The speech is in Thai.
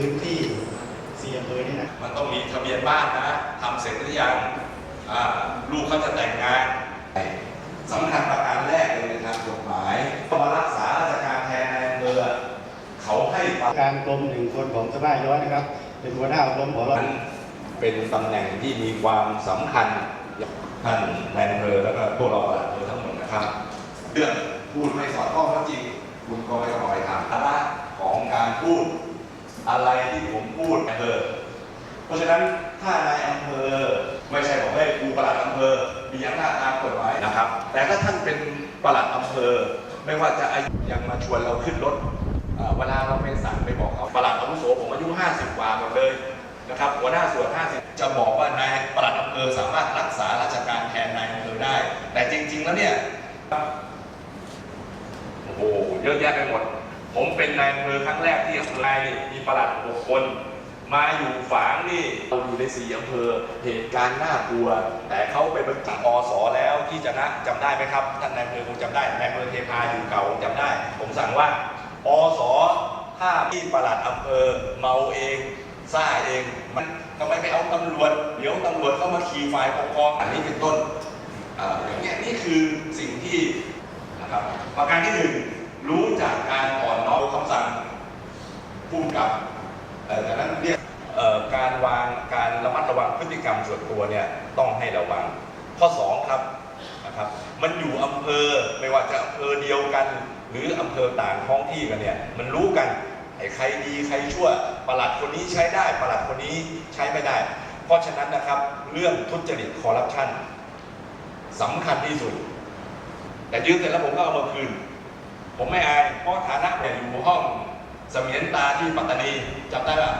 พื้นที่สี่อำเภอนี่นะมันต้องมีทะเบียนบ้านนะทำเสร็จหรือยังอ่าลูกเขาจะแต่งงานสำคัญประการแรกเลยในทางกฎหมายพอมารักษาราชการแทนในอำเภอเขาให้ความการกรมหนึ่งคนของสภาย้อยนะครับ เป็นหัวหน้ากรมของเรานั้นเป็นตำแหน่งที่มีความสำคัญท่านแมนเพอแล้วก็พวกเราประหลัดอำเภอทั้งหมดนะครับ เรื่องพูดไม่สอดคล้องก็จริง คุณก็ไม่ต้องไปถามภาระของการพูด อะไรที่ผมพูดอำเภอเพราะฉะนั้นถ้านายอำเภอไม่ใช่บอกให้ครูประหลัดอำเภอมีอำนาจตามกฎหมายนะครับ แต่ถ้าท่านเป็นประหลัดอำเภอ ไม่ว่าจะอายุยังมาชวนเราขึ้นรถเวลาเราไปสั่งไปบอกเขาประหลัดอาวุโสผมอายุ 50 กว่าหมดเลยนะครับหัวหน้าส่วน 50 จะบอกว่านายประหลัดอำเภอสามารถรักษาราชการแทนนายอำเภอได้ แต่จริง ๆ แล้วเนี่ยโอ้โหเยอะแยะไปหมด ผมเป็นนายอำเภอครั้งแรกที่อำเภอนี่มีประหลัดหกคน มาอยู่ฝางนี่เราอยู่ในสี่อำเภอเหตุการณ์น่ากลัว แต่เขาไปบรรจุอสแล้วที่จะนะจำได้ไหมครับท่านนายอำเภอคงจำได้นายอำเภอเทพาอยู่เก่าจำได้ ผมสั่งว่าอสถ้าที่ประหลัดอำเภอเมาเองซ่าเองมันทำไมไม่เอาตำรวจเดี๋ยวตำรวจเข้ามาขี่ฝ่ายปกครองอันนี้เป็นต้นออย่างเงี้ยนี่คือสิ่งที่นะครับประการที่หนึ่งรู้จากการอ่อนน้อมคำสั่งผู้กำกับ เอ่อ ดังนั้นเรียกเอ่อการวางการระมัดระวังพฤติกรรมส่วนตัวเนี่ยต้องให้ระวัง ข้อ 2 ครับนะครับ มันอยู่อำเภอไม่ว่าจะอำเภอเดียวกัน หรืออำเภอต่างท้องที่กันเนี่ยมันรู้กันไอ้ใครดีใครชั่วประหลัดคนนี้ใช้ได้ประหลัดคนนี้ใช้ไม่ได้ เพราะฉะนั้นนะครับเรื่องทุจริตคอร์รัปชันสำคัญที่สุด แต่ยืมเสร็จแล้วผมก็เอามาคืน ผมไม่อายเพราะฐานะ เสมียนตาที่ปัตตานีจำได้ป่ะ